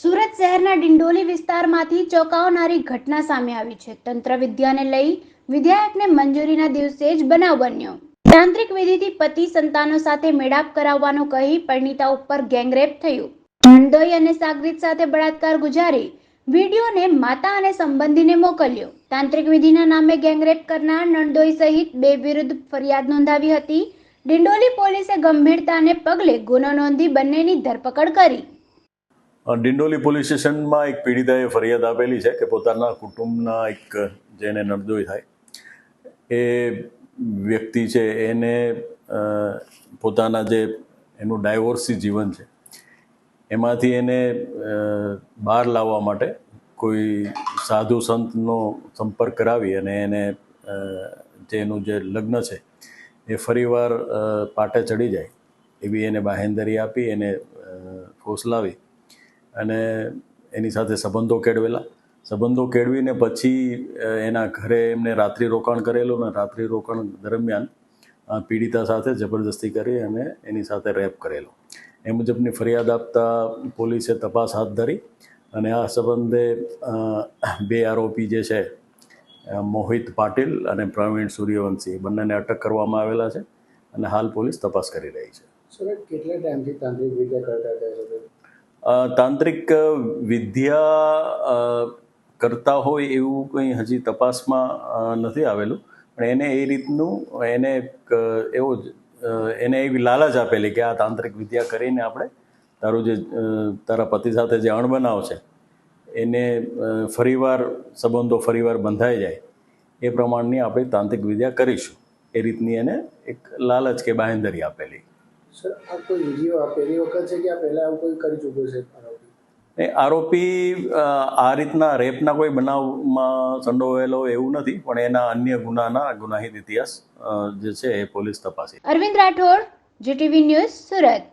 સુરત શહેરના ડિંડોલી વિસ્તારમાંથી ચોંકાવનારી ઘટના સામે આવી છે. તંત્ર વિદ્યાને લઈ વિધાયકને મંજૂરીના દિવસે જ બનાવ બન્યો. તાંત્રિક વિધિથી પતિ સંતાનો સાથે મેળાપ કરાવવાનું કહી પરિણીતા ઉપર ગેંગરેપ થયું. નંદોઈ અને સાગરીત સાથે બળાત્કાર ગુજારી વિડીયોને માતા અને સંબંધીને મોકલ્યો. તાંત્રિક વિધિના નામે ગેંગરેપ કરનાર નંદોઈ સહિત બે વિરુદ્ધ ફરિયાદ નોંધાવી હતી. ડિંડોલી પોલીસે ગંભીરતાને પગલે ગુનો નોંધી બંનેની ધરપકડ કરી. ડિંડોલી પોલીસ સ્ટેશનમાં એક પીડિતાએ ફરિયાદ આપેલી છે કે પોતાના કુટુંબના એક જેને નડદોઈ થાય, એ વ્યક્તિ છે, એને પોતાના જે એનું ડાયવોર્સી જીવન છે, એમાંથી એને બહાર લાવવા માટે કોઈ સાધુ સંતનો સંપર્ક કરાવી અને એને જે એનું જે લગ્ન છે, એ ફરીવાર પાટે ચડી જાય, એવી એને બાહેંધરી આપી, એને ફોસલાવી અને એની સાથે સંબંધો કેળવેલા. સંબંધો કેળવીને પછી એના ઘરે એમને રાત્રિ રોકાણ કરેલું અને રાત્રિ રોકાણ દરમિયાન પીડિતા સાથે જબરદસ્તી કરી અને એની સાથે રેપ કરેલો. એ મુજબની ફરિયાદ આપતા પોલીસે તપાસ હાથ ધરી અને આ સંબંધે બે આરોપી જે છે મોહિત પાટીલ અને પ્રવીણ સૂર્યવંશી, બંનેને અટક કરવામાં આવેલા છે અને હાલ પોલીસ તપાસ કરી રહી છે. તાંત્રિક વિદ્યા કરતા હોય એવું કંઈ હજી તપાસમાં નથી આવેલું. પણ એને એ રીતનું, એને એક, એવો જ એને એવી લાલચ આપેલી કે આ તાંત્રિક વિદ્યા કરીને આપણે તારું જે તારા પતિ સાથે જે અણબનાવ છે, એને ફરીવાર, સંબંધો ફરીવાર બંધાઈ જાય. એ પ્રમાણની આપણે તાંત્રિક વિદ્યા કરીશું. એ રીતની એને એક લાલચ કે બાંહેધરી આપેલી. સર આ કોઈ વીડિયો આ પહેલી વખત છે કે આ પહેલા આવું કોઈ કરી ચૂક્યો છે આરોપી? એ આરોપી આ રીતના રેપના કોઈ બનાવમાં સંડોવાયેલો એવું નથી પણ એના અન્ય ગુનાના ગુનાહિત ઇતિહાસ જે છે એ પોલીસ તપાસી. Arvind Rathod GTV news Surat.